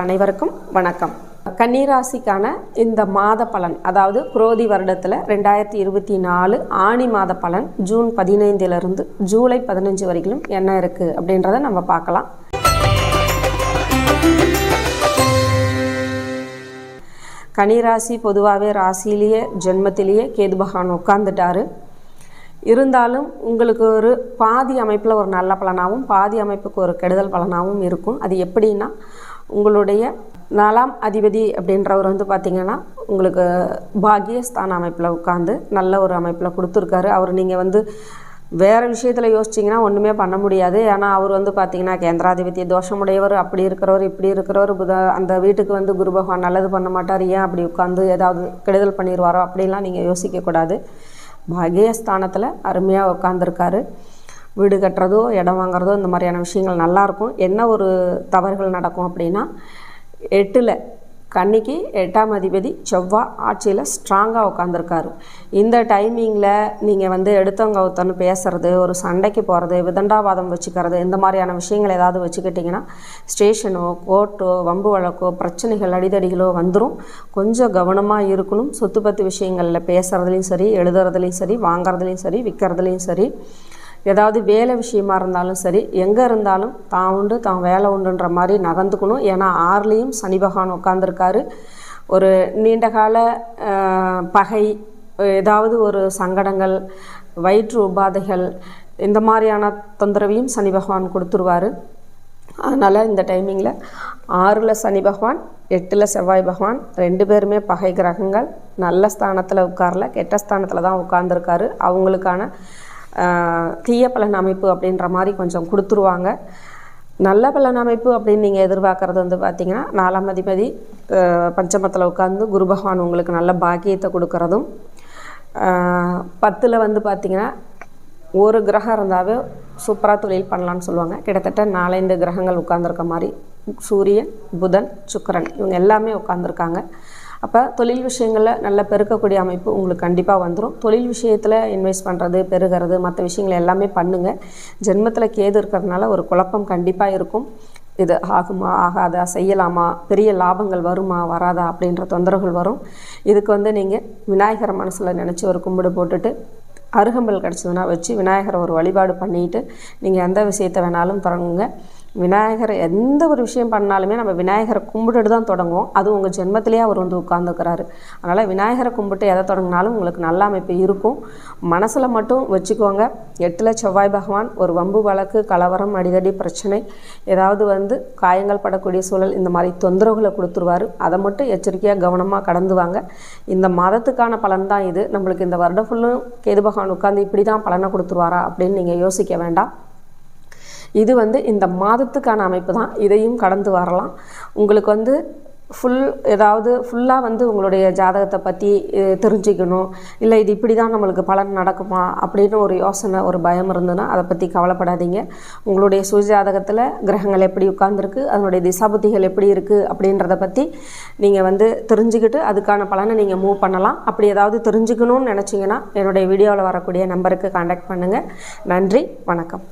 அனைவருக்கும் வணக்கம். கன்னிராசிக்கான இந்த மாத பலன் அதாவது குரோதி வருடத்தில் ரெண்டாயிரத்தி இருபத்தி நாலு ஆணி மாத பலன் ஜூன் பதினைந்திலிருந்து ஜூலை பதினஞ்சு வரைக்கும் என்ன இருக்குது அப்படின்றத நம்ம பார்க்கலாம். கன்னிராசி பொதுவாகவே ராசியிலேயே ஜென்மத்திலேயே கேது பகவான் உட்காந்துட்டாரு இருந்தாலும் உங்களுக்கு ஒரு பாதி அமைப்பில் ஒரு நல்ல பலனாகவும் பாதி அமைப்புக்கு ஒரு கெடுதல் பலனாகவும் இருக்கும். அது எப்படின்னா உங்களுடைய நாலாம் அதிபதி அப்படின்றவர் வந்து பார்த்திங்கன்னா உங்களுக்கு பாக்கியஸ்தான அமைப்பில் உட்காந்து நல்ல ஒரு அமைப்பில் கொடுத்துருக்காரு. அவர் நீங்கள் வந்து வேறு விஷயத்தில் யோசிச்சிங்கன்னா ஒன்றுமே பண்ண முடியாது. ஏன்னா அவர் வந்து பார்த்திங்கன்னா கேந்திராதிபத்திய தோஷமுடையவர் அப்படி இருக்கிறவர் இப்படி இருக்கிறவர் புத அந்த வீட்டுக்கு வந்து குரு பகவான் நல்லது பண்ண மாட்டார். ஏன் அப்படி உட்காந்து ஏதாவது கெடுதல் பண்ணிடுவாரோ அப்படிலாம் நீங்கள் யோசிக்கக்கூடாது. பாகியஸ்தானத்தில் அருமையாக உட்காந்துருக்காரு வீடு கட்டுறதோ இடம் வாங்குறதோ இந்த மாதிரியான விஷயங்கள் நல்லாயிருக்கும். என்ன ஒரு தவறுகள் நடக்கும் அப்படின்னா எட்டில் கன்னிக்கு எட்டாம் அதிபதி செவ்வாய் ஆட்சியில் ஸ்ட்ராங்காக உட்காந்துருக்காரு இந்த டைமிங்கில் நீங்கள் வந்து எடுத்தவங்க ஒருத்தன்னு பேசுகிறது ஒரு சண்டைக்கு போகிறது விதண்டாவாதம் வச்சுக்கிறது இந்த மாதிரியான விஷயங்கள் ஏதாவது வச்சுக்கிட்டிங்கன்னா ஸ்டேஷனோ கோர்ட்டோ வம்பு வழக்கோ பிரச்சனைகள் அடிதடிகளோ வந்துடும் கொஞ்சம் கவனமாக இருக்கணும். சொத்து பத்து விஷயங்களில் பேசுகிறதுலையும் சரி எழுதுறதுலையும் சரி வாங்குறதுலையும் சரி விற்கிறதுலையும் சரி. ஏதாவது வேலை விஷயமா இருந்தாலும் சரி எங்கே இருந்தாலும் தான் உண்டு தான் வேலை உண்டுன்ற மாதிரி நகர்ந்துக்கணும். ஏன்னா ஆறுலேயும் சனி பகவான் உட்காந்துருக்காரு ஒரு நீண்ட கால பகை ஏதாவது ஒரு சங்கடங்கள் வயிற்று உபாதைகள் இந்த மாதிரியான தொந்தரவையும் சனி பகவான் கொடுத்துருவார். அதனால் இந்த டைமிங்கில் ஆறில் சனி பகவான் எட்டில் செவ்வாய் பகவான் ரெண்டு பேருமே பகை கிரகங்கள் நல்ல ஸ்தானத்தில் உட்காரல கெட்ட ஸ்தானத்தில் தான் உட்கார்ந்துருக்காரு. அவங்களுக்கான தீய பலன் அமைப்பு அப்படின்ற மாதிரி கொஞ்சம் கொடுத்துருவாங்க. நல்ல பலன் அமைப்பு அப்படின்னு நீங்கள் எதிர்பார்க்குறது வந்து பார்த்திங்கன்னா நாலாம் அதிபதி பஞ்சமத்தில் உட்காந்து குரு பகவான் உங்களுக்கு நல்ல பாக்கியத்தை கொடுக்கறதும் பத்தில் வந்து பார்த்திங்கன்னா ஒரு கிரகம் இருந்தாவே சூப்பராக தொழில் பண்ணலான்னு சொல்லுவாங்க. கிட்டத்தட்ட நாலஞ்சு கிரகங்கள் உட்காந்துருக்க மாதிரி சூரியன் புதன் சுக்கரன் இவங்க எல்லாமே உட்காந்துருக்காங்க அப்போ தொழில் விஷயங்களில் நல்ல பெருக்கக்கூடிய அமைப்பு உங்களுக்கு கண்டிப்பாக வந்துடும் தொழில் விஷயத்தில் இன்வெஸ்ட் பண்ணுறது பெருகிறது மற்ற விஷயங்கள் எல்லாமே பண்ணுங்கள் ஜென்மத்தில் கேது இருக்கிறதுனால ஒரு குழப்பம் கண்டிப்பாக இருக்கும். இது ஆகுமா ஆகாதா செய்யலாமா பெரிய லாபங்கள் வருமா வராதா அப்படின்ற தொந்தரவுகள் வரும். இதுக்கு வந்து நீங்கள் விநாயகரை மனசில் நினச்சி ஒரு கும்பிடு போட்டுட்டு அருகம்பல் கிடச்சதுன்னா வச்சு விநாயகரை ஒரு வழிபாடு பண்ணிட்டு நீங்கள் எந்த விஷயத்தை வேணாலும் தொடங்குங்க. விநாயகர் எந்த ஒரு விஷயம் பண்ணாலுமே நம்ம விநாயகரை கும்பிட்டுட்டு தான் தொடங்குவோம். அது உங்கள் ஜென்மத்திலேயே அவர் வந்து உட்காந்துக்கிறாரு அதனால் விநாயகரை கும்பிட்டு எதை தொடங்கினாலும் உங்களுக்கு நல்ல அமைப்பு இருக்கும். மனசில் மட்டும் வச்சுக்கோங்க. எட்டில் செவ்வாய் பகவான் ஒரு வம்பு வழக்கு கலவரம் அடிதடி பிரச்சனை ஏதாவது வந்து காயங்கள் படக்கூடிய சூழல் இந்த மாதிரி தொந்தரவுகளை கொடுத்துருவார். அதை மட்டும் எச்சரிக்கையாக கவனமாக கடந்து வாங்க. இந்த மாதத்துக்கான பலன் தான் இது. நம்மளுக்கு இந்த வருடம் ஃபுல்லும் கேது பகவான் உட்காந்து இப்படி தான் பலனை கொடுத்துருவாரா அப்படின்னு நீங்கள் யோசிக்க வேண்டாம். இது வந்து இந்த மாதத்துக்கான அமைப்பு தான். இதையும் கடந்து வரலாம். உங்களுக்கு வந்து ஃபுல் ஏதாவது ஃபுல்லாக வந்து உங்களுடைய ஜாதகத்தை பற்றி தெரிஞ்சுக்கணும். இல்லை இது இப்படி தான் நம்மளுக்கு பலன் நடக்குமா அப்படின்னு ஒரு யோசனை ஒரு பயம் இருந்ததுன்னா அதை பற்றி கவலைப்படாதீங்க. உங்களுடைய சுயஜாதகத்தில் கிரகங்கள் எப்படி உட்கார்ந்துருக்கு அதனுடைய திசாபுத்திகள் எப்படி இருக்குது அப்படின்றத பற்றி நீங்கள் வந்து தெரிஞ்சுக்கிட்டு அதுக்கான பலனை நீங்கள் மூவ் பண்ணலாம். அப்படி ஏதாவது தெரிஞ்சுக்கணும்னு நினச்சிங்கன்னா என்னுடைய வீடியோவில் வரக்கூடிய நம்பருக்கு காண்டாக்ட் பண்ணுங்கள் நன்றி வணக்கம்.